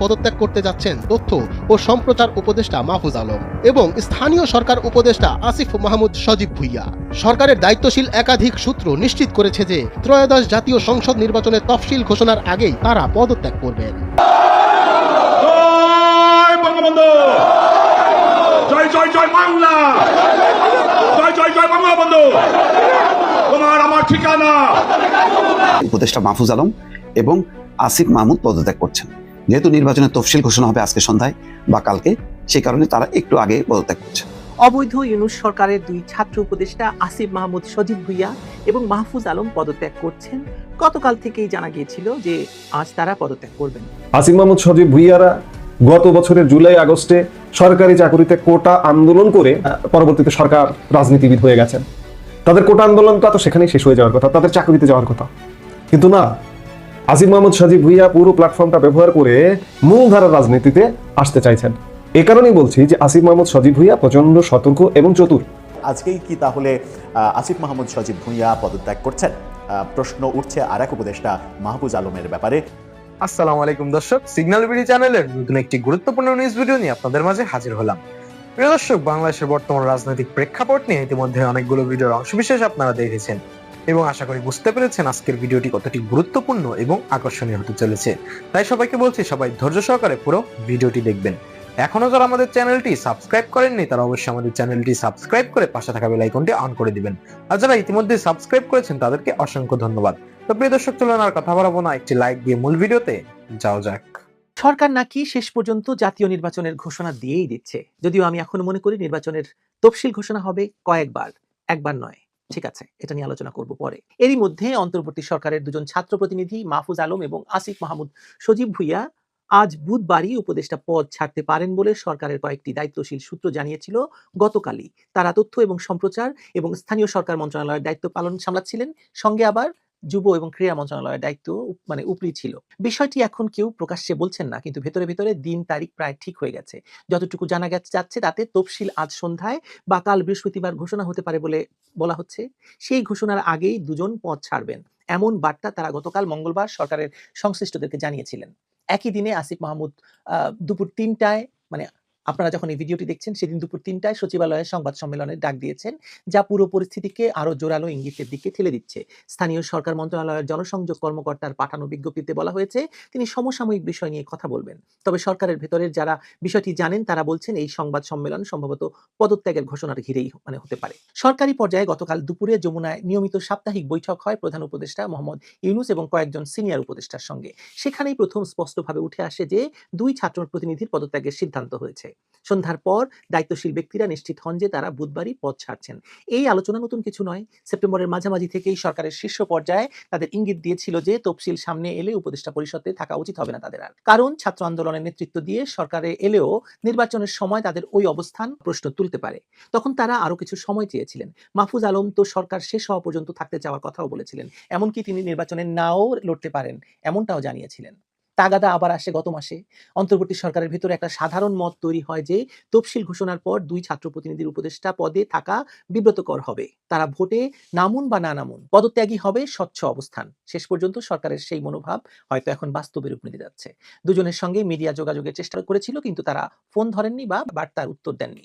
পদত্যাগ করতে যাচ্ছেন তথ্য ও সম্প্রচার উপদেষ্টা মাহফুজ আলম এবং স্থানীয় সরকার উপদেষ্টা আসিফ মাহমুদ সজীব ভুইয়া। সরকারের দায়িত্বশীল একাধিক সূত্র নিশ্চিত করেছে যে ত্রয়োদশ জাতীয় সংসদ নির্বাচনের তফসিল ঘোষণার আগেই তারা পদত্যাগ করবেন। জয় জয় জয় জয় বাংলা! জয় জয় জয় বঙ্গবন্ধু! তোমার আমার ঠিকানা! উপদেষ্টা মাহফুজ আলম এবং আসিফ মাহমুদ পদত্যাগ করছেন। যেহেতু নির্বাচনের তফসিল ঘোষণা হবে আজকে সন্ধ্যায় বা কালকে সেই কারণে তারা একটু আগে পদত্যাগ করছেন অবৈধ ইউনুস সরকারের দুই ছাত্র উপদেষ্টা আসিফ মাহমুদ সজীব ভুইয়া এবং মাহফুজ আলম পদত্যাগ করছেন। গতকাল থেকেই জানা গিয়েছিল যে আজ তারা পদত্যাগ করবেন। আসিফ মাহমুদ সজীব ভুইয়ারা গত বছরের জুলাই আগস্টে সরকারি চাকরিতে কোটা আন্দোলন করে আহ, পরবর্তীতে সরকার রাজনীতিবিদ হয়ে গেছেন। তাদের কোটা আন্দোলনটা তো সেখানেই শেষ হয়ে যাওয়ার কথা তাদের চাকরিতে যাওয়ার কথা। কিন্তু না আসিফ মাহমুদ সজীব ভুইয়া পুরো প্ল্যাটফর্মটা ব্যবহার করে মূলধারার রাজনীতিতে আসতে চাইছেন। এ কারণেই বলছি যে আসিফ মাহমুদ সজীব ভুইয়া প্রচণ্ড সতর্ক এবং চতুর। আজকেই কি তাহলে আসিফ মাহমুদ সজীব ভুঁইয়া পদত্যাগ করছেন? আহ, প্রশ্ন উঠছে আর এক উপদেষ্টা মাহবুজ আলমের ব্যাপারে। আসসালামু আলাইকুম দর্শক সিগন্যাল বিডি চ্যানেলের নতুন একটি গুরুত্বপূর্ণ নিউজ ভিডিও নিয়ে আপনাদের মাঝে হাজির হলাম। প্রিয় দর্শক বাংলাদেশের বর্তমান রাজনৈতিক প্রেক্ষাপট নিয়ে ইতিমধ্যে অনেকগুলো ভিডিওর অংশবিশেষ আপনারা দেখেছেন। এবং আশা করি বুঝতে পেরেছেন আজকের ভিডিওটি কতটি গুরুত্বপূর্ণ এবং আকর্ষণীয় হতে চলেছে। তাই সবাইকে বলছি, সবাই ধৈর্য সহকারে পুরো ভিডিওটি দেখবেন। এখনও যারা আমাদের চ্যানেলটি সাবস্ক্রাইব করেননি, তারা অবশ্যই আমাদের চ্যানেলটি সাবস্ক্রাইব করে পাশে থাকা বেল আইকনটি অন করে দিবেন। আর যারা ইতিমধ্যে সাবস্ক্রাইব করেছেন, তাদেরকে অসংখ্য ধন্যবাদ। তো প্রিয় দর্শক, চলুন আর কথা বাড়াবো না। একটি লাইক দিয়ে মূল ভিডিওতে যাও যাক। সরকার নাকি শেষ পর্যন্ত জাতীয় নির্বাচনের ঘোষণা দিয়েই দিচ্ছে। যদিও আমি এখন মনে করি নির্বাচনের তফসিল ঘোষণা হবে কয়েকবার, একবার নয়। ঠিক আছে, এটা নিয়ে আলোচনা করব পরে। এরই মধ্যে অন্তর্বর্তী সরকারের দুজন ছাত্র প্রতিনিধি মাহফুজ আলম এবং আসিফ মাহমুদ সজীব ভুইয়া আজ বুধবারই উপদেষ্টা পদ ছাড়তে পারেন বলে সরকারের কয়েকটি দায়িত্বশীল সূত্র জানিয়েছিল গতকালই। তারা তথ্য এবং সম্প্রচার এবং স্থানীয় সরকার মন্ত্রণালয়ের দায়িত্ব পালন সামলাচ্ছিলেন। সঙ্গে আবার যুব এবং ক্রীড়া মন্ত্রণালয়ের দায়িত্ব মানে উপরি ছিল। বিষয়টি এখন কেউ প্রকাশ্যে বলছেন না, কিন্তু ভেতরে ভেতরে দিন তারিখ প্রায় ঠিক হয়ে গেছে। যতটুকু জানা যাচ্ছে তাতে তফসিল আজ সন্ধ্যায় বা কাল বৃহস্পতিবার ঘোষণা হতে পারে বলে বলা হচ্ছে। সেই ঘোষণার আগেই দুজন পদ ছাড়বেন। এমন বার্তা তারা গতকাল মঙ্গলবার সরকারের সংশ্লিষ্টদেরকে জানিয়েছিলেন। একই দিনে আসিফ মাহমুদ দুপুর তিনটায় মানে আপনারা যখন এই ভিডিওটি দেখছেন, সেদিন দুপুর তিনটায় সচিবালয়ে সংবাদ সম্মেলনের ডাক দিয়েছেন, যা পুরো পরিস্থিতিকে আরও জোরালো ইঙ্গিতের দিকে ঠেলে দিচ্ছে। স্থানীয় সরকার মন্ত্রণালয়ের জনসংযোগ কর্মকর্তার পাঠানো বিজ্ঞপ্তিতে বলা হয়েছে, তিনি সমসাময়িক বিষয় নিয়ে কথা বলবেন। তবে সরকারের ভেতরের যারা বিষয়টি জানেন, তারা বলছেন এই সংবাদ সম্মেলন সম্ভবত পদত্যাগের ঘোষণার ঘিরেই মানে হতে পারে। সরকারি পর্যায়ে গতকাল দুপুরে যমুনায় নিয়মিত সাপ্তাহিক বৈঠক হয় প্রধান উপদেষ্টা মোহাম্মদ ইউনুস এবং কয়েকজন সিনিয়র উপদেষ্টার সঙ্গে। সেখানেই প্রথম স্পষ্টভাবে উঠে আসে যে, দুই ছাত্র প্রতিনিধির পদত্যাগের সিদ্ধান্ত হয়েছে। সন্ধ্যার পর দায়িত্বশীল ব্যক্তিরা নিশ্চিত হন যে তারা বুধবারই পদ ছাড়ছেন। এই আলোচনা নতুন কিছু নয়। সেপ্টেম্বরের মাঝামাঝি থেকেই সরকারের শীর্ষ পর্যায়ে তাদের ইঙ্গিত দিয়েছিল যে তফসিল সামনে এলে উপদেষ্টা পরিষদে থাকা উচিত হবে না তাদের আর। কারণ ছাত্র আন্দোলনের নেতৃত্ব দিয়ে সরকারে এলেও নির্বাচনের সময় তাদের ওই অবস্থান প্রশ্ন তুলতে পারে। তখন তারা আরও কিছু সময় চেয়েছিলেন। মাহফুজ আলম তো সরকার শেষ হওয়া পর্যন্ত থাকতে চাওয়ার কথাও বলেছিলেন। এমনকি তিনি নির্বাচনে নাও লড়তে পারেন, এমনটাও জানিয়েছিলেন। তাগাদা আবার আসে গত মাসে। অন্তর্বর্তী সরকারের ভিতরে একটা সাধারণ মত তৈরি হয় যে, তফসিল ঘোষণার পর দুই ছাত্র প্রতিনিধির উপদেষ্টা পদে থাকা বিব্রতকর হবে। তারা ভোটে নামুন বা না নামুন পদত্যাগী হবে স্বচ্ছ অবস্থান। শেষ পর্যন্ত সরকারের সেই মনোভাব হয়তো এখন বাস্তবে রূপ নিতে যাচ্ছে। দুজনের সঙ্গে মিডিয়া যোগাযোগের চেষ্টা করেছিল, কিন্তু তারা ফোন ধরেননি বা বার্তার উত্তর দেননি।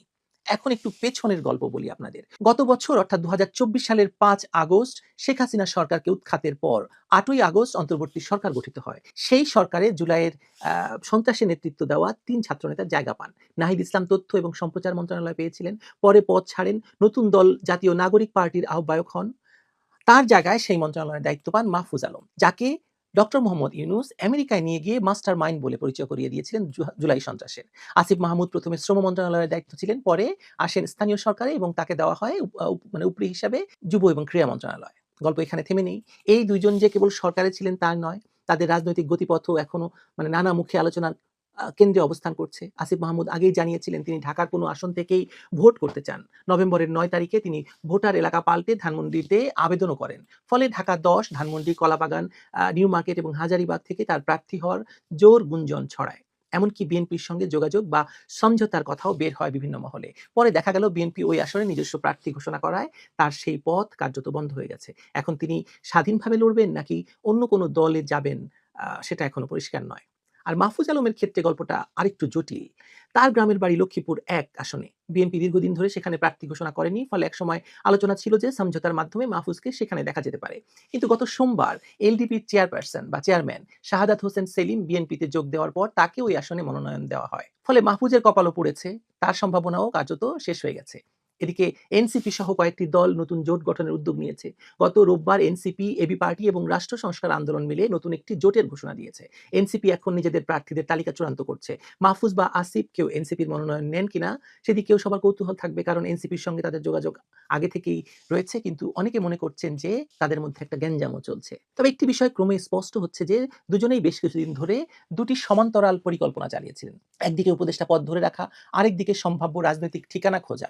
এখন একটু পেছনের গল্প বলি আপনাদের। গত বছর, অর্থাৎ দু হাজার চব্বিশ সালের পাঁচ আগস্ট, শেখ হাসিনা সরকারকে উৎখাতের পর আটই আগস্ট অন্তর্বর্তী সরকার গঠিত হয়। সেই সরকারে জুলাইয়ের সন্ত্রাসী নেতৃত্ব দেওয়া তিন ছাত্রনেতা জায়গা পান। নাহিদ ইসলাম তথ্য এবং সম্প্রচার মন্ত্রণালয় পেয়েছিলেন। পরে পদ ছাড়েন নতুন দল জাতীয় নাগরিক পার্টির আহ্বায়ক হন। তার জায়গায় সেই মন্ত্রণালয়ের দায়িত্ব পান মাহফুজ আলম, যাকে ডক্টর মোহাম্মদ ইউনুস আমেরিকায় নিয়ে গিয়ে মাস্টার মাইন্ড বলে পরিচয় করিয়ে দিয়েছিলেন জুলাই সন্ত্রাসের। আসিফ মাহমুদ প্রথমে শ্রম মন্ত্রণালয়ের দায়িত্ব ছিলেন, পরে আসেন স্থানীয় সরকারে এবং তাকে দেওয়া হয় মানে উপরি হিসাবে যুব এবং ক্রীড়া মন্ত্রণালয়। গল্প এখানে থেমে নেই। এই দুইজন যে কেবল সরকারে ছিলেন তার নয়, তাদের রাজনৈতিক গতিপথও এখনও মানে নানা মুখে আলোচনার কেন্দ্রে অবস্থান করছে। আসিফ মাহমুদ আগেই জানিয়েছিলেন তিনি ঢাকার কোনো আসন থেকেই ভোট করতে চান। নভেম্বরের নয় তারিখে তিনি ভোটার এলাকা পাল্টে ধানমন্ডিতে আবেদনও করেন। ফলে ঢাকা দশ, ধানমন্ডি, কলাবাগান নিউ মার্কেট এবং হাজারিবাগ থেকে তার প্রার্থী হওয়ার জোর গুঞ্জন ছড়ায়। এমনকি বিএনপির সঙ্গে যোগাযোগ বা সমঝোতার কথাও বের হয় বিভিন্ন মহলে। পরে দেখা গেল বিএনপি ওই আসনে নিজস্ব প্রার্থী ঘোষণা করায়, তার সেই পথ কার্যত বন্ধ হয়ে গেছে। এখন তিনি স্বাধীনভাবে লড়বেন নাকি অন্য কোনো দলে যাবেন সেটা এখনও পরিষ্কার নয়। আর মাহফুজ আলমের ক্ষেত্রে গল্পটা আরেকটু জটিল। তার গ্রামের বাড়ি লক্ষ্মীপুর এক আসনে। বিএনপি দীর্ঘদিন ধরে সেখানে প্রার্থী ঘোষণা করেনি, ফলে একসময় আলোচনা ছিল যে সমঝোতার মাধ্যমে মাহফুজকে সেখানে দেখা যেতে পারে। কিন্তু গত সোমবার এলডিপির চেয়ারপারসন বা চেয়ারম্যান শাহাদাত হোসেন সেলিম বিএনপিতে যোগ দেওয়ার পর তাকে ওই আসনে মনোনয়ন দেওয়া হয়। ফলে মাহফুজের কপালও পড়েছে, তার সম্ভাবনাও কার্যত শেষ হয়ে গেছে। এদিকে এনসিপি সহ কয়েকটি দল নতুন জোট গঠনের উদ্যোগ নিয়েছে। গত রোববার এনসিপি, এবি পার্টি এবং রাষ্ট্র সংস্কার আন্দোলন মিলে নতুন একটি জোটের ঘোষণা দিয়েছে। এনসিপি এখন নিজেদের প্রার্থীদের তালিকা চূড়ান্ত করছে। মাহফুজ বা আসিফ কেউ এনসিপির মনোনয়ন নেন কিনা সেদিকেও সবার কৌতূহল থাকবে কারণ এনসিপির সঙ্গে তাদের যোগাযোগ আগে থেকেই রয়েছে কিন্তু অনেকে মনে করছেন যে তাদের মধ্যে একটা গ্যাঞ্জামও চলছে। তবে একটি বিষয় ক্রমে স্পষ্ট হচ্ছে যে দুজনেই বেশ কিছুদিন ধরে দুটি সমান্তরাল পরিকল্পনা চালিয়েছিলেন। একদিকে উপদেষ্টা পদ ধরে রাখা, আরেকদিকে সম্ভাব্য রাজনৈতিক ঠিকানা খোঁজা।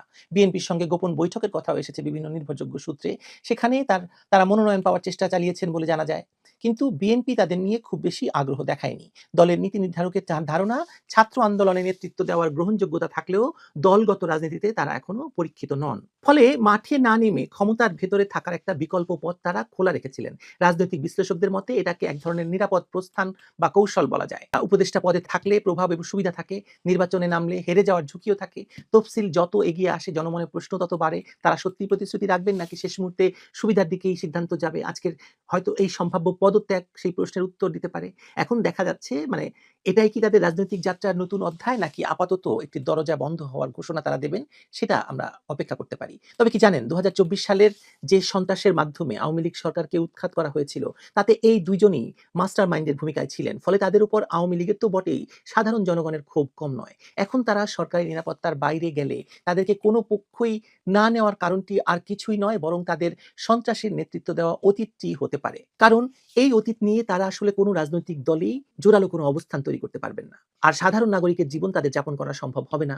বিএনপির সঙ্গে গোপন বৈঠকের কথাও এসেছে বিভিন্ন নির্ভরযোগ্য সূত্রে। সেখানে তার, তারা মনোনয়ন পাওয়ার চেষ্টা চালিয়েছেন বলে জানা যায়। কিন্তু বিএনপি তাদের নিয়ে খুব বেশি আগ্রহ দেখায়নি। দলের নীতি নির্ধারকের ধারণা, ছাত্র আন্দোলনে নেতৃত্ব দেওয়ার গ্রহণযোগ্যতা থাকলেও দলগত রাজনীতিতে তারা এখনও পরীক্ষিত নন। ফলে মাঠে না নেমে ক্ষমতার ভেতরে থাকার একটা বিকল্প পথ তারা খোলা রেখেছিলেন। রাজনৈতিক বিশ্লেষকদের মতে এটাকে এক ধরনের নিরাপদ প্রস্থান বা কৌশল বলা যায়। উপদেষ্টা পদে থাকলে প্রভাব এবং সুবিধা থাকে, নির্বাচনে নামলে হেরে যাওয়ার ঝুঁকিও থাকে, তফসিল যত এগিয়ে আসে জনমনের প্রশ্ন তত বাড়ে। তারা সত্যি প্রতিশ্রুতি রাখবেন নাকি শেষ মুহূর্তে সুবিধার দিকেই সিদ্ধান্ত যাবে? আজকের হয়তো এই সম্ভাব্য পদত্যাগ সেই প্রশ্নের উত্তর দিতে পারে। এখন দেখা যাচ্ছে মানে এটাই কি তাদের রাজনৈতিক যাত্রার নতুন অধ্যায় নাকি আপাতত একটি দরজা বন্ধ হওয়ার ঘোষণা তারা দেবেন, সেটা আমরা অপেক্ষা করতে পারি। তবে কি জানেন দু হাজার চব্বিশ সালের যে সন্ত্রাসের মাধ্যমে আওয়ামী লীগ সরকারকে উৎখাত করা হয়েছিল, তাতে এই দুইজনই মাস্টার মাইন্ডের ভূমিকায় ছিলেন। ফলে তাদের উপর আওয়ামী লীগের তো বটেই, সাধারণ জনগণের ক্ষোভ কম নয়। এখন তারা সরকারি নিরাপত্তার বাইরে গেলে তাদেরকে কোনো পক্ষই না নেওয়ার কারণটি আর কিছুই নয়, বরং তাদের সন্ত্রাসের নেতৃত্ব দেওয়া অতীতটি হতে পারে। কারণ এই অতীত নিয়ে তারা আসলে কোনো রাজনৈতিক দলেই জোরালো কোনো অবস্থান তৈরি করতে পারবেন না। আর সাধারণ নাগরিকের জীবন তাদের যাপন করা সম্ভব হবে না।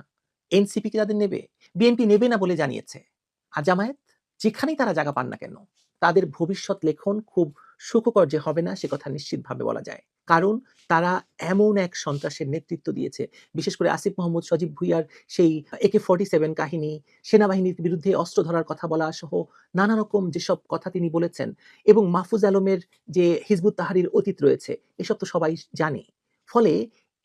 এনসিপি কি তাদের নেবে? বিএনপি নেবে না বলে জানিয়েছে। আর জামায়াত? যেখানেই তারা জায়গা পান না কেন, তাদের ভবিষ্যৎ লেখন খুব সুখকর যে হবে না, সে কথা নিশ্চিতভাবে বলা যায়। কারণ তারা এমন এক সন্ত্রাসের নেতৃত্ব দিয়েছে। বিশেষ করে আসিফ মোহাম্মদ সজীব ভুইয়ার সেই একে ফর্টি সেভেন কাহিনী, সেনাবাহিনীর বিরুদ্ধে অস্ত্র ধরার কথা বলা সহ নানা রকম যেসব কথা তিনি বলেছেন এবং মাহফুজ আলমের যে হিজবুত তাহারির অতীত রয়েছে, এসব তো সবাই জানে। ফলে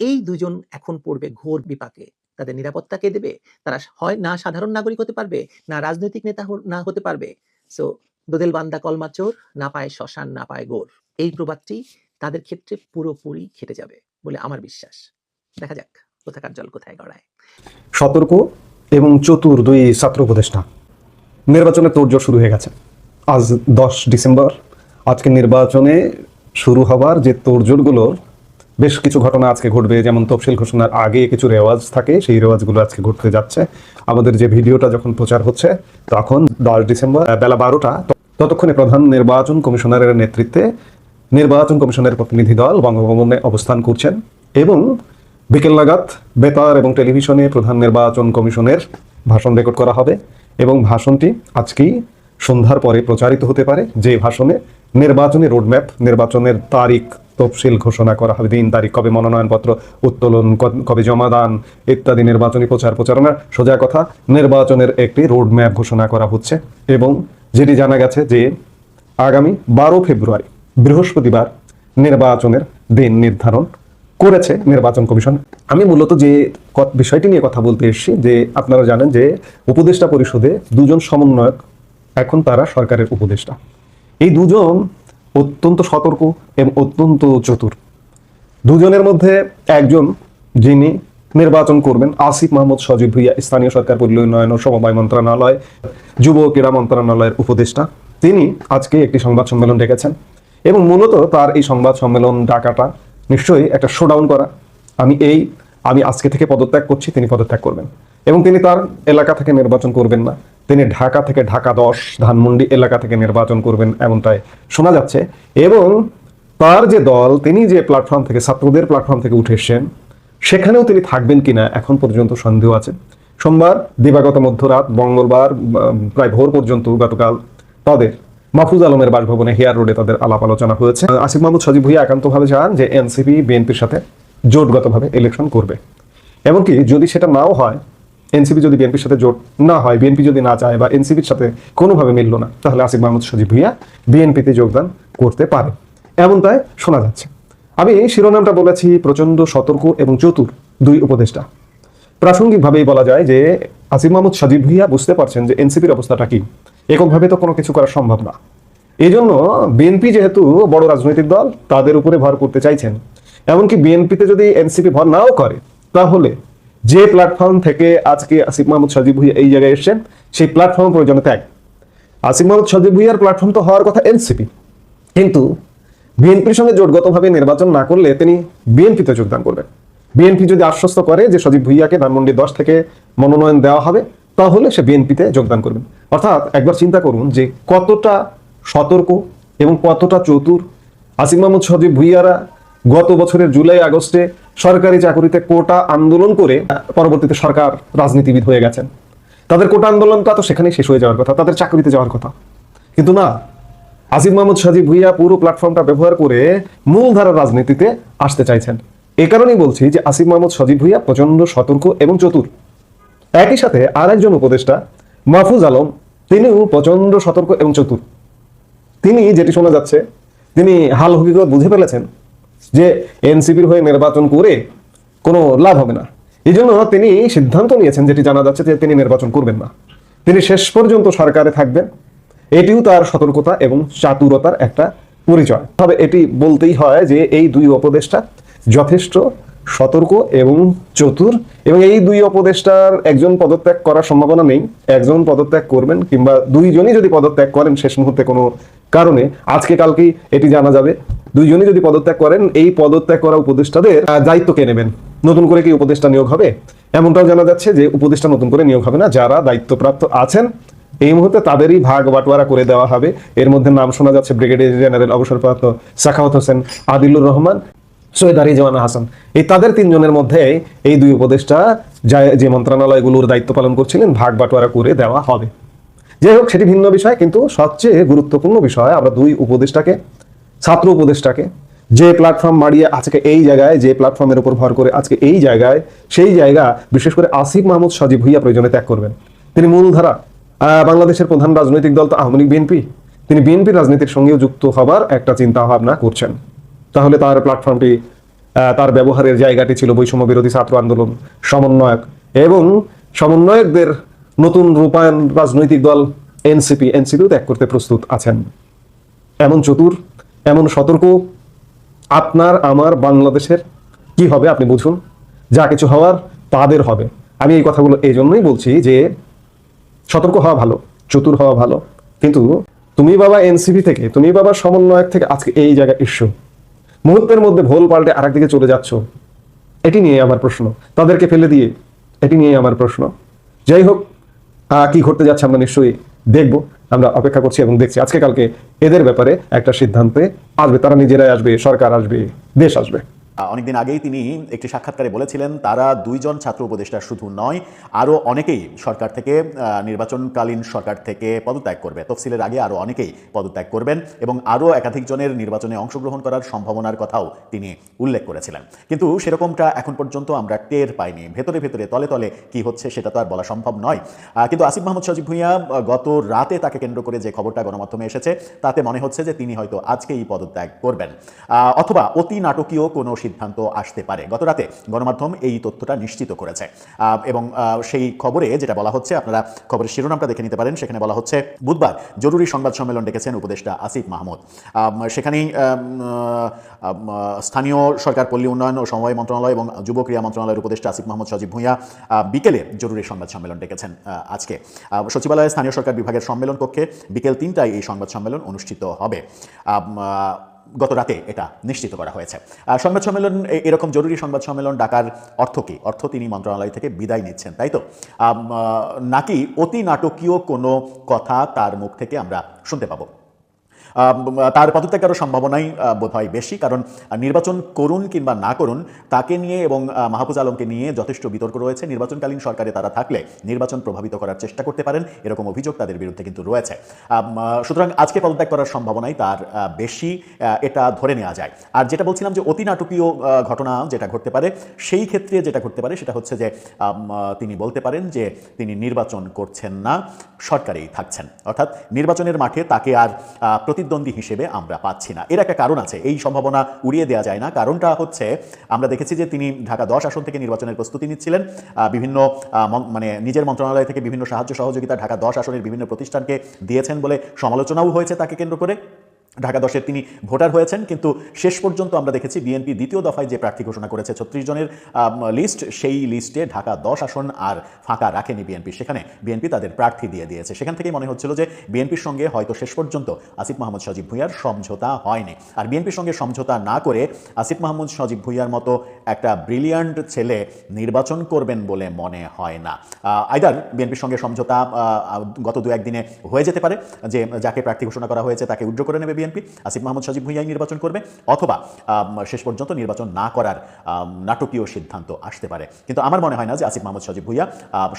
এই দুজন এখন পড়বে ঘোর বিপাকে। তাদের নিরাপত্তা কে দেবে? তারা হয় না সাধারণ নাগরিক হতে পারবে, না রাজনৈতিক নেতা না হতে পারবে। সো দোদেল বান্দা কলমাচোর না পায় শ্মশান, না পায় গোর। এই প্রবাদটি তাদের ক্ষেত্রে পুরোপুরি খেটে যাবে বলে আমার বিশ্বাস। দেখা যাক কোথাকার জল কোথায় গড়ায়। সতর্ক এবং চতুর দুই ছাত্র উপদেষ্টা। নির্বাচনের তোড়জোড় শুরু হয়ে গেছে। আজ দশ ডিসেম্বর। আজকে নির্বাচনে শুরু হবার যে তোড়জোড়গুলোর বেশ কিছু ঘটনা আজকে ঘটবে। যেমন তফসিল ঘোষণার আগে কিছু রেওয়াজ থাকে, সেই রেওয়াজগুলো আজকে ঘটতে যাচ্ছে। আমাদের যে ভিডিওটা যখন প্রচার হচ্ছে, তখন দশ ডিসেম্বর বেলা বারোটা, ততক্ষণে প্রধান নির্বাচন কমিশনারের নেতৃত্বে নির্বাচন কমিশনের প্রতিনিধি দল বঙ্গভবনে অবস্থান করছেন এবং বিকেল নাগাদ বেতার এবং টেলিভিশনে প্রধান নির্বাচন কমিশনের ভাষণ রেকর্ড করা হবে এবং ভাষণটি আজকেই সন্ধ্যার পরে প্রচারিত হতে পারে। যে ভাষণে নির্বাচনী রোডম্যাপ, নির্বাচনের তারিখ তফসিল ঘোষণা করা হবে, দিন, তারিখ, কবে মনোনয়নপত্র উত্তোলন কবে জমাদান ইত্যাদি নির্বাচনী প্রচার প্রচারণার সোজা কথা নির্বাচনের একটি রোডম্যাপ ঘোষণা করা হচ্ছে এবং যেটি জানা গেছে যে আগামী বারো ফেব্রুয়ারি বৃহস্পতিবার নির্বাচনের দিন নির্ধারণ করেছে নির্বাচন কমিশন। আমি মূলত যে বিষয়টি নিয়ে কথা বলতে এসেছি, যে আপনারা জানেন যে উপদেষ্টা পরিষদে দুজন সমন্বয়ক, এখন তারা সরকারের উপদেষ্টা। এই দুজন অত্যন্ত সতর্ক এবং অত্যন্ত চতুর। দুজনের মধ্যে একজন যিনি নির্বাচন করবেন, আসিফ মাহমুদ সজীব ভুইয়া, স্থানীয় সরকার পল্লী ও সমবায় মন্ত্রণালয়, যুব ক্রীড়া মন্ত্রণালয়ের উপদেষ্টা। তিনি আজকে একটি সংবাদ সম্মেলন ডেকেছেন। এবং মূলত তার এই সংবাদ সম্মেলন ডাকাটা নিশ্চয়ই একটা শোডাউন করা। আমি এই, আমি আজকে থেকে পদত্যাগ করছি, তিনি পদত্যাগ করবেন। এবং তিনি তার এলাকা থেকে নির্বাচন করবেন না। তিনি ঢাকা থেকে ঢাকা দশ, ধানমন্ডি এলাকা থেকে নির্বাচন করবেন এমনটাই শোনা যাচ্ছে। এবং তার যে দল, তিনি যে প্ল্যাটফর্ম থেকে, ছাত্রদের প্ল্যাটফর্ম থেকে উঠে এসছেন, সেখানেও তিনি থাকবেন কিনা এখন পর্যন্ত সন্দেহ আছে। সোমবার দিবাগত মধ্যরাত, মঙ্গলবার প্রায় ভোর পর্যন্ত গতকাল তাদের মাহফুজ আলমের বাসভবনে হেয়ার রোডে তাদের আলাপ আলোচনা হয়েছে। আসিফ মাহমুদ সজীব ভুইয়া একান্তভাবে চান যে এনসিপি, বিএনপির সাথে জোটগতভাবে ইলেকশন করবে। এমনকি যদি সেটা নাও হয়, এনসিপি যদি বিএনপির সাথে জোট না হয়, বিএনপি যদি না চায় বা এনসিপির সাথে কোনোভাবে মিলল না, তাহলে আসিফ মাহমুদ সজীব ভুইয়া বিএনপিতে যোগদান করতে পারে। এমনটাই শোনা যাচ্ছে। আমি এই শিরোনামটা বলেছি প্রচণ্ড সতর্ক এবং চতুর দুই উপদেষ্টা। প্রাসঙ্গিকভাবেই বলা যায় যে আসিফ মাহমুদ সাজিব ভুইয়া বুঝতে পারছেন যে এনসিপির অবস্থাটা কি। এককভাবে তো কোনো কিছু করা সম্ভব না। এই জন্য বিএনপি যেহেতু বড় রাজনৈতিক দল, তাদের উপরে ভর করতে চাইছেন। এমনকি বিএনপিতে যদি এনসিপি ভর নাও করে, তাহলে যে প্ল্যাটফর্ম থেকে আজকে আসিফ মাহমুদ সাজিব ভুইয়া এই জায়গায় এসেছেন, সেই প্ল্যাটফর্ম প্রয়োজনে ত্যাগ। আসিফ মাহমুদ সাজিব ভুইয়ার প্ল্যাটফর্ম তো হওয়ার কথা এনসিপি কিন্তু বিএনপির সঙ্গে জোটগতভাবে নির্বাচন না করলে তিনি বিএনপিতে যোগদান করবেন। বিএনপি যদি আশ্বস্ত করে যে সজীব ভুইয়াকে ধানমন্ডি দশ থেকে মনোনয়ন দেওয়া হবে তাহলে সে বিএনপিতে যোগদান করবেন। অর্থাৎ একবার চিন্তা করুন যে কতটা সতর্ক এবং কতটা চতুর। আসিফ মাহমুদ সজীব ভুইয়ারা গত বছরের জুলাই আগস্টে সরকারি চাকরিতে কোটা আন্দোলন করে পরবর্তীতে সরকার রাজনীতিবিদ হয়ে গেছেন। তাদের কোটা আন্দোলনটা তো সেখানেই শেষ হয়ে যাওয়ার কথা, তাদের চাকরিতে যাওয়ার কথা। কিন্তু না, আসিফ মাহমুদ সাজিব ভুইয়া পুরো প্ল্যাটফর্মটা ব্যবহার করে মূলধারার রাজনীতিতে আসতে চাইছেন। এ কারণেই বলছি যে আসিফ মাহমুদ সজিব ভুইয়া প্রচণ্ড সতর্ক এবং চতুর। একই সাথে আর একজন উপদেষ্টা, মাহফুজ আলম, তিনিও প্রচণ্ড সতর্ক এবং চতুর। তিনি যেটি শোনা যাচ্ছে, তিনি হাল হকিকত বুঝে ফেলেছেন যে এনসিপির হয়ে নির্বাচন করে কোনো লাভ হবে না। এই জন্য তিনি সিদ্ধান্ত নিয়েছেন, যেটি জানা যাচ্ছে যে তিনি নির্বাচন করবেন না। তিনি শেষ পর্যন্ত সরকারে থাকবেন। এটিও তার সতর্কতা এবং চাতুরতার একটা পরিচয়। তবে এটি বলতেই হয় যে এই দুই উপদেষ্টা যথেষ্ট সতর্ক এবং চতুর এবং এই দুই উপদেষ্টার একজন পদত্যাগ করার সম্ভাবনা নেই, একজন পদত্যাগ করবেন কিংবা দুইজনই যদি পদত্যাগ করেন শেষ মুহূর্তে কোনো কারণে, আজকে কালকেই এটি জানা যাবে, দুইজনই যদি পদত্যাগ করেন, এই পদত্যাগ করা উপদেষ্টাদের দায়িত্ব কে নেবেন? নতুন করে কি উপদেষ্টা নিয়োগ হবে? এমনটাও জানা যাচ্ছে যে উপদেষ্টা নতুন করে নিয়োগ হবে না, যারা দায়িত্বপ্রাপ্ত আছেন, এই মুহূর্তে তাদেরই ভাগ বাটোয়ারা করে দেওয়া হবে। এর মধ্যে নাম শোনা যাচ্ছে ব্রিগেডিয়ার জেনারেল অবসরপ্রাপ্ত সাখাওয়াত হোসেন আদিলুর রহমান। সৈয়দ আলী জওয়ানা হাসান। এই তাদের তিনজনের মধ্যে এই দুই উপদেষ্টা যা- যে মন্ত্রণালয়গুলোর দায়িত্ব পালন করছিলেন, ভাগ বাটোয়ারা করে দেওয়া হবে। যাই হোক, সেটি ভিন্ন বিষয়, কিন্তু সবচেয়ে গুরুত্বপূর্ণ বিষয়, আমরা দুই উপদেষ্টাকে, ছাত্র উপদেষ্টাকে, যে প্ল্যাটফর্ম মারিয়ে আজকে এই জায়গায়, যে প্ল্যাটফর্মের উপর ভর করে আজকে এই জায়গায়, সেই জায়গা, বিশেষ করে আসিফ মাহমুদ সজীব ভুইয়া প্রয়োজনে ত্যাগ করবেন। তিনি মূলধারা বাংলাদেশের প্রধান রাজনৈতিক দল তো আওয়ামী লীগ, বিএনপি। তিনি বিএনপি রাজনীতির সঙ্গেও যুক্ত হবার একটা চিন্তা ভাবনা করছেন। তাহলে তার প্ল্যাটফর্মটি তার ব্যবহারের জায়গাটি ছিল বৈষম্য বিরোধী ছাত্র আন্দোলন সমন্বয়ক এবং সমন্বয়কদের নতুন রূপায়ণ রাজনৈতিক দল এনসিপি, এনসিপিও ত্যাগ করতে প্রস্তুত আছেন। এমন চতুর, এমন সতর্ক, আপনার, আমার, বাংলাদেশের, কি হবে আপনি বুঝুন, যা কিছু হওয়ার তাদের হবে। আমি এই কথাগুলো এই জন্যই বলছি যে সতর্ক হওয়া ভালো, চতুর হওয়া ভালো। কিন্তু তুমি বাবা এনসিপি থেকে, তুমি বাবা সমন্বয়ক থেকে আজকে এই জায়গায় ইস্যু মুহূর্তের মধ্যে ভোল পাল্টে আরেক দিকে চলে যাচ্ছ। এটি নিয়ে আমার প্রশ্ন। তাদেরকে ফেলে দিয়ে এটি নিয়ে আমার প্রশ্ন। যাই হোক কি ঘটতে যাচ্ছে আমরা নিশ্চয়ই দেখব। আমরা অপেক্ষা করছি এবং দেখছি। আজকে কালকে এদের ব্যাপারে একটা সিদ্ধান্তে আসবে। তারা নিজেরাই আসবে, সরকার আসবে, দেশ আসবে। অনেকদিন আগেই তিনি একটি সাক্ষাৎকারে বলেছিলেন, তারা দুইজন ছাত্র উপদেষ্টা শুধু নয় আরও অনেকেই সরকার থেকে নির্বাচনকালীন সরকার থেকে পদত্যাগ করবে। তফসিলের আগে আরও অনেকেই পদত্যাগ করবেন এবং আরও একাধিক জনের নির্বাচনে অংশগ্রহণ করার সম্ভাবনার কথাও তিনি উল্লেখ করেছিলেন। কিন্তু সেরকমটা এখন পর্যন্ত আমরা টের পাইনি। ভেতরে ভেতরে, তলে তলে কি হচ্ছে সেটা তো আর বলা সম্ভব নয়। কিন্তু আসিফ মাহমুদ সজিব ভুঁইয়া গত রাতে তাকে কেন্দ্র করে যে খবরটা গণমাধ্যমে এসেছে, তাতে মনে হচ্ছে যে তিনি হয়তো আজকেই পদত্যাগ করবেন। অথবা অতি নাটকীয় কোনো সিদ্ধান্ত আসতে পারে। গত রাতে গণমাধ্যম এই তথ্যটা নিশ্চিত করেছে। এবং সেই খবরে যেটা বলা হচ্ছে, আপনারা খবরের শিরোনামটা দেখে নিতে পারেন। সেখানে বলা হচ্ছে, বুধবার জরুরি সংবাদ সম্মেলন ডেকেছেন উপদেষ্টা আসিফ মাহমুদ। সেখানেই স্থানীয় সরকার, পল্লী উন্নয়ন ও সমবায় মন্ত্রণালয় এবং যুব ক্রীড়া মন্ত্রণালয়ের উপদেষ্টা আসিফ মাহমুদ সজিব ভূঁইয়া বিকেলে জরুরি সংবাদ সম্মেলন ডেকেছেন আজকে। সচিবালয়ে স্থানীয় সরকার বিভাগের সম্মেলন কক্ষে বিকেল তিনটায় এই সংবাদ সম্মেলন অনুষ্ঠিত হবে। গত রাতে এটা নিশ্চিত করা হয়েছে। সংবাদ সম্মেলন এরকম জরুরি সংবাদ সম্মেলন ডাকার অর্থ কি? অর্থ তিনি মন্ত্রণালয় থেকে বিদায় নিচ্ছেন, তাই তো? নাকি অতি নাটকীয় কোনো কথা তার মুখ থেকে আমরা শুনতে পাবো? তার পদত্যাগেরও সম্ভাবনাই বোধ হয় বেশি। কারণ নির্বাচন করুন কিংবা না করুন, তাকে নিয়ে এবং মাহফুজ আলমকে নিয়ে যথেষ্ট বিতর্ক রয়েছে। নির্বাচনকালীন সরকারে তারা থাকলে নির্বাচন প্রভাবিত করার চেষ্টা করতে পারেন। এরকম অভিযোগ তাদের বিরুদ্ধে কিন্তু রয়েছে। সুতরাং আজকে পদত্যাগ করার সম্ভাবনাই তার বেশি এটা ধরে নেওয়া যায়। আর যেটা বলছিলাম যে অতি নাটকীয় ঘটনা যেটা ঘটতে পারে, সেই ক্ষেত্রে যেটা ঘটতে পারে সেটা হচ্ছে যে তিনি বলতে পারেন যে তিনি নির্বাচন করছেন না, সরকারেই থাকছেন। অর্থাৎ নির্বাচনের মাঠে তাকে আর প্রতিদ্বন্দ্বিতা প্রতিদ্বন্দ্বী হিসেবে আমরা পাচ্ছি না। এর একটা কারণ আছে, এই সম্ভাবনা উড়িয়ে দেওয়া যায় না। কারণটা হচ্ছে, আমরা দেখেছি যে তিনি ঢাকা দশ আসন থেকে নির্বাচনের প্রস্তুতি নিচ্ছিলেন। বিভিন্ন মানে নিজের মন্ত্রণালয় থেকে বিভিন্ন সাহায্য সহযোগিতা ঢাকা দশ আসনের বিভিন্ন প্রতিষ্ঠানকে দিয়েছেন বলে সমালোচনাও হয়েছে তাকে কেন্দ্র করে। ঢাকা দশের তিনি ভোটার হয়েছেন, কিন্তু শেষ পর্যন্ত আমরা দেখেছি বিএনপি দ্বিতীয় দফায় যে প্রার্থী ঘোষণা করেছে, ছত্রিশ জনের লিস্ট সেই লিস্টে ঢাকা দশ আসন আর ফাঁকা রাখেনি বিএনপি। সেখানে বিএনপি তাদের প্রার্থী দিয়ে দিয়েছে। সেখান থেকেই মনে হচ্ছিল যে বিএনপির সঙ্গে হয়তো শেষ পর্যন্ত আসিফ মাহমুদ সজীব ভুইয়ার সমঝোতা হয়নি। আর বিএনপির সঙ্গে সমঝোতা না করে আসিফ মাহমুদ সজীব ভুইয়ার মতো একটা ব্রিলিয়ান্ট ছেলে নির্বাচন করবেন বলে মনে হয় না। আইদার বিএনপির সঙ্গে সমঝোতা গত দু একদিনে হয়ে যেতে পারে, যে যাকে প্রার্থী ঘোষণা করা হয়েছে তাকে উড্র করে নেবে বিএনপি, আসিফ মাহমুদ সজীব ভুইয়াই নির্বাচন করবে অথবা শেষ পর্যন্ত নির্বাচন না করার নাটকীয় সিদ্ধান্ত আসতে পারে। কিন্তু আমার মনে হয় না যে আসিফ মাহমুদ সজীব ভুইয়া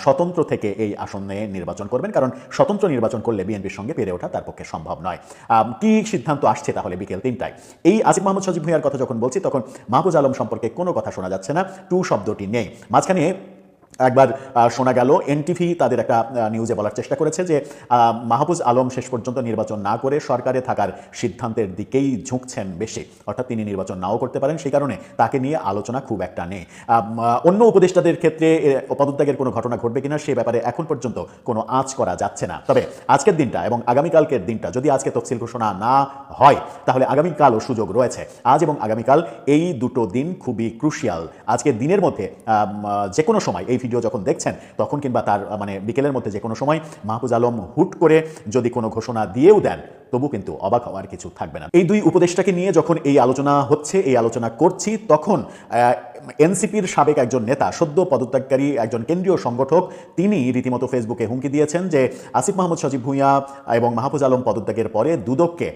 স্বতন্ত্র থেকে এই আসনে নির্বাচন করবেন, কারণ স্বতন্ত্র নির্বাচন করলে বিএনপির সঙ্গে পেরে ওঠা তার পক্ষে সম্ভব নয়। কি সিদ্ধান্ত আসছে তাহলে বিকেল তিনটায়? এই আসিফ মাহমুদ সজীব ভুইয়ার কথা যখন বলছি, তখন মাহবুজ আলম সম্পর্কে কোনো কথা শোনা যাচ্ছে না, টু শব্দটি নেই। মাঝখানে একবার শোনা গেল এনটিভি তাদের একটা নিউজে বলার চেষ্টা করেছে যে আহ, মাহফুজ আলম শেষ পর্যন্ত নির্বাচন না করে সরকারে থাকার সিদ্ধান্তের দিকেই ঝুঁকছেন বেশি। অর্থাৎ তিনি নির্বাচন নাও করতে পারেন সেই কারণে তাকে নিয়ে আলোচনা খুব একটা নেই। অন্য উপদেষ্টাদের ক্ষেত্রে পদত্যাগের কোনো ঘটনা ঘটবে কিনা সে ব্যাপারে এখন পর্যন্ত কোনো আঁচ করা যাচ্ছে না। তবে আজকের দিনটা এবং আগামীকালকের দিনটা যদি আজকে তফসিল ঘোষণা না হয় তাহলে আগামীকালও সুযোগ রয়েছে। আজ এবং আগামীকাল এই দুটো দিন খুবই ক্রুশিয়াল আজকের দিনের মধ্যে যে কোনো সময় এই ভিডিও যখন দেখছেন, তখন কিংবা তার মানে বিকেলের মধ্যে যে কোনো সময় মাহফুজ আলম হুট করে যদি কোনো ঘোষণা দিয়েও দেন, তবু কিন্তু অবাক হওয়ার কিছু থাকবে না। এই দুই উপদেষ্টাকে নিয়ে যখন এই আলোচনা হচ্ছে, এই আলোচনা করছি, তখন এনসিপির সাবেক একজন নেতা, সদ্য পদত্যাগকারী একজন কেন্দ্রীয় সংগঠক, তিনি রীতিমতো ফেসবুকে হুমকি দিয়েছেন যে আসিফ মাহমুদ, সজীব ভুঁইয়া এবং মাহফুজ আলম পদত্যাগের পরে দুদককে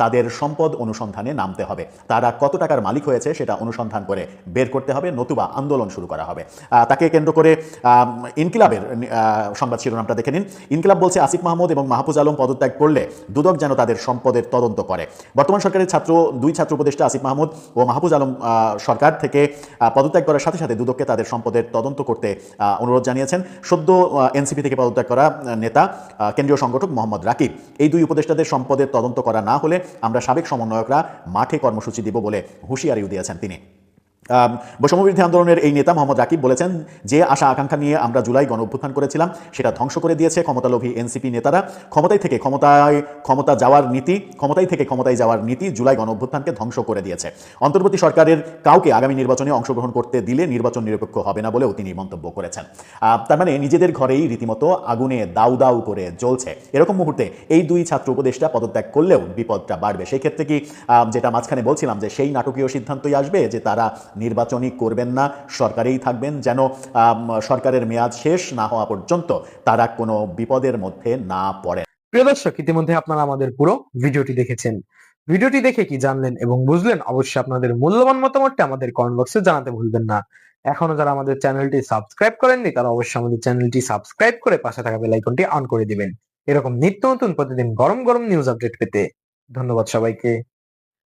তাদের সম্পদ অনুসন্ধানে নামতে হবে। তারা কত টাকার মালিক হয়েছে সেটা অনুসন্ধান করে বের করতে হবে, নতুবা আন্দোলন শুরু করা হবে। তাকে কেন্দ্র করে ইনকিলাবের সংবাদ শিরোনামটা দেখে নিন। ইনকিলাব বলছে, আসিফ মাহমুদ এবং মাহফুজ আলম পদত্যাগ করলে দুদক যেন তাদের সম্পদের তদন্ত করে। বর্তমান সরকারের ছাত্র, দুই ছাত্র উপদেষ্টা আসিফ মাহমুদ ও মাহফুজ আলম সরকার থেকে পদত্যাগ করার সাথে সাথে দুদককে তাদের সম্পদের তদন্ত করতে অনুরোধ জানিয়েছেন সদ্য এনসিপি থেকে পদত্যাগ করা নেতা কেন্দ্রীয় সংগঠক মোহাম্মদ রাকিব। এই দুই উপদেষ্টাদের সম্পদের তদন্ত করা না হলে আমরা সাবেক সমন্বয়করা মাঠে কর্মসূচি দিব বলে হুঁশিয়ারিও দিয়েছেন তিনি। বৈষম্যবিরোধী আন্দোলনের এই নেতা মোহাম্মদ রাকিব বলেছেন যে আশা আকাঙ্ক্ষা নিয়ে আমরা জুলাই গণ অভ্যুত্থান করেছিলাম, সেটা ধ্বংস করে দিয়েছে ক্ষমতালোভী এনসিপি নেতারা। ক্ষমতায় থেকে ক্ষমতায়, ক্ষমতা যাওয়ার নীতি, ক্ষমতায় থেকে ক্ষমতায় যাওয়ার নীতি জুলাই গণ অভ্যুত্থানকে ধ্বংস করে দিয়েছে। অন্তর্বর্তী সরকারের কাউকে আগামী নির্বাচনে অংশগ্রহণ করতে দিলে নির্বাচন নিরপেক্ষ হবে না বলেও তিনি মন্তব্য করেছেন। তার মানে নিজেদের ঘরেই রীতিমতো আগুনে দাউ দাউ করে জ্বলছে। এরকম মুহূর্তে এই দুই ছাত্র উপদেষ্টা পদত্যাগ করলেও বিপদটা বাড়বে। সেই ক্ষেত্রে কি যেটা মাঝখানে বলছিলাম যে সেই নাটকীয় সিদ্ধান্তই আসবে যে তারা নির্বাচনই করবেন না, সরকারেই থাকবেন যেন সরকারের মেয়াদ শেষ না হওয়া পর্যন্ত তারা কোনো বিপদের মধ্যে না পড়েন। প্রিয় দর্শক, ইতিমধ্যে আপনারা আমাদের পুরো ভিডিওটি দেখেছেন। ভিডিওটি দেখে কি জানলেন এবং বুঝলেন, অবশ্যই আপনাদের মূল্যবান মতামতটা আমাদের কমেন্ট বক্সে জানাতে ভুলবেন না। এখনও যারা আমাদের চ্যানেলটি সাবস্ক্রাইব করেননি, তারা অবশ্যই আমাদের চ্যানেলটি সাবস্ক্রাইব করে পাশে থাকা বেল আইকনটি অন করে দিবেন। এরকম নিত্য নতুন প্রতিদিন গরম গরম নিউজ আপডেট পেতে। ধন্যবাদ সবাইকে।